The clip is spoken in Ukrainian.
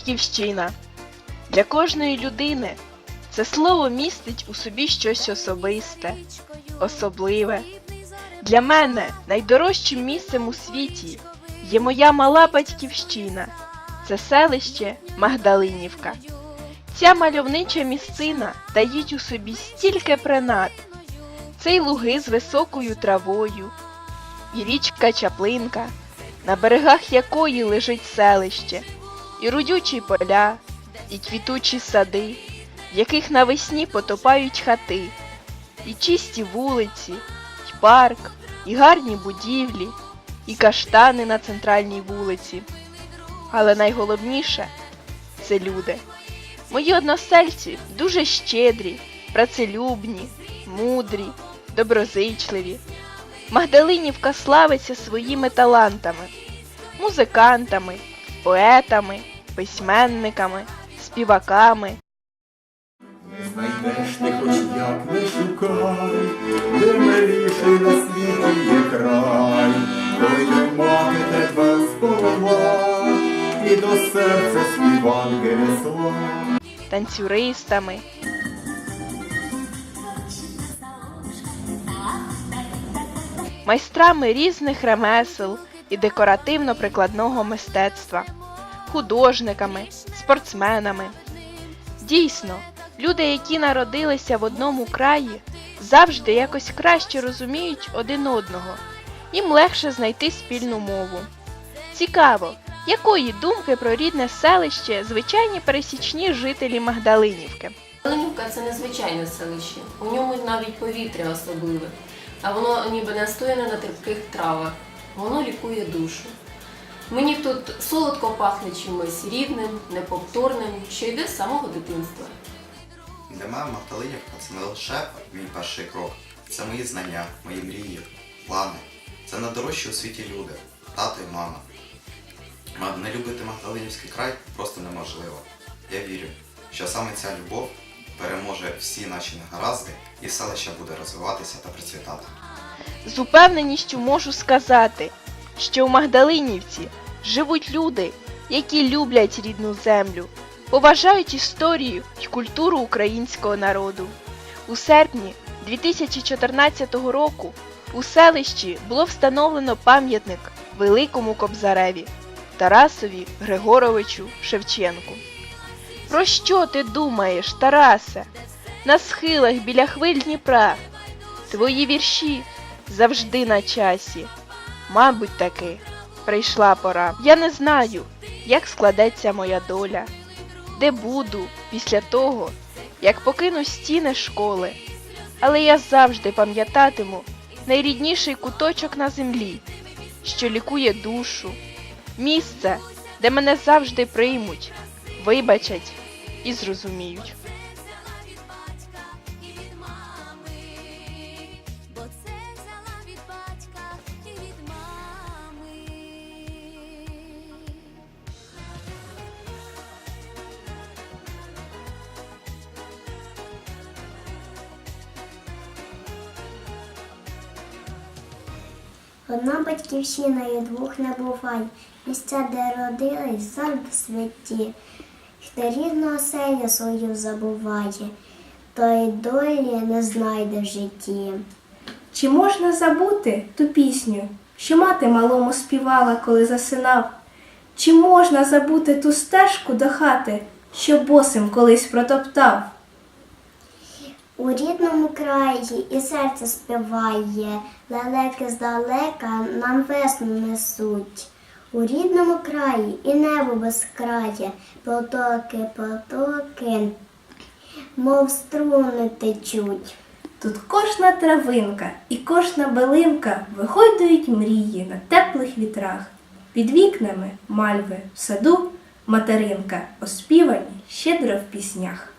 Батьківщина. Для кожної людини це слово містить у собі щось особисте, особливе. Для мене найдорожчим місцем у світі є моя мала батьківщина. Це селище Магдалинівка. Ця мальовнича місцина таїть у собі стільки принад. Це й луги з високою травою, і річка Чаплинка, на берегах якої лежить селище, і родючі поля, і квітучі сади, в яких навесні потопають хати, і чисті вулиці, і парк, і гарні будівлі, і каштани на центральній вулиці. Але найголовніше це люди. Мої односельці дуже щедрі, працелюбні, мудрі, доброзичливі. Магдалинівка славиться своїми талантами, музикантами, поетами, письменниками, співаками. Знайдеш ти хоч як не шукай, де миліший на світі є край, ой як мати тебе сповела, і до серця співанки несла. танцюристами. Майстрами різних ремесел і декоративно-прикладного мистецтва, художниками, спортсменами. Дійсно, люди, які народилися в одному краї, завжди якось краще розуміють один одного, їм легше знайти спільну мову. Цікаво, якої думки про рідне селище звичайні пересічні жителі Магдалинівки. Калинівка це незвичайне селище. У ньому навіть повітря особливе, а воно ніби настояне на терпких травах. Воно лікує душу. Мені тут солодко пахне чимось рідним, неповторним, що йде з самого дитинства. Для мене Магдалинівка це не лише мій перший крок, це мої знання, мої мрії, плани. Це найдорожчі у світі люди, тато і мама. Не любити Магдалинівський край просто неможливо. Я вірю, що саме ця любов переможе всі наші негаразди і селище буде розвиватися та процвітати. З упевненістю можу сказати, що у Магдалинівці живуть люди, які люблять рідну землю, поважають історію і культуру українського народу. У серпні 2014 року у селищі було встановлено пам'ятник Великому Кобзареві Тарасові Григоровичу Шевченку. Про що ти думаєш, Тарасе? На схилах біля хвиль Дніпра Твої вірші завжди на часі. Мабуть, таки прийшла пора. Я не знаю, як складеться моя доля, де буду після того, як покину стіни школи. Але я завжди пам'ятатиму найрідніший куточок на землі, що лікує душу, місце, де мене завжди приймуть, вибачать і зрозуміють. Одна батьківщина і двох не буває, місця, де родились, завжди святі. Хто рідну оселю свою забуває, той долі не знайде в житті. Чи можна забути ту пісню, що мати малому співала, коли засинав? Чи можна забути ту стежку до хати, що босим колись протоптав? У рідному краї і серце співає, лелеки здалека нам весну несуть. У рідному краї і небо безкрає, потоки, потоки, мов струни течуть. Тут кожна травинка і кожна билинка вигойдують мрії на теплих вітрах. Під вікнами мальви в саду материнка, оспівані щедро в піснях.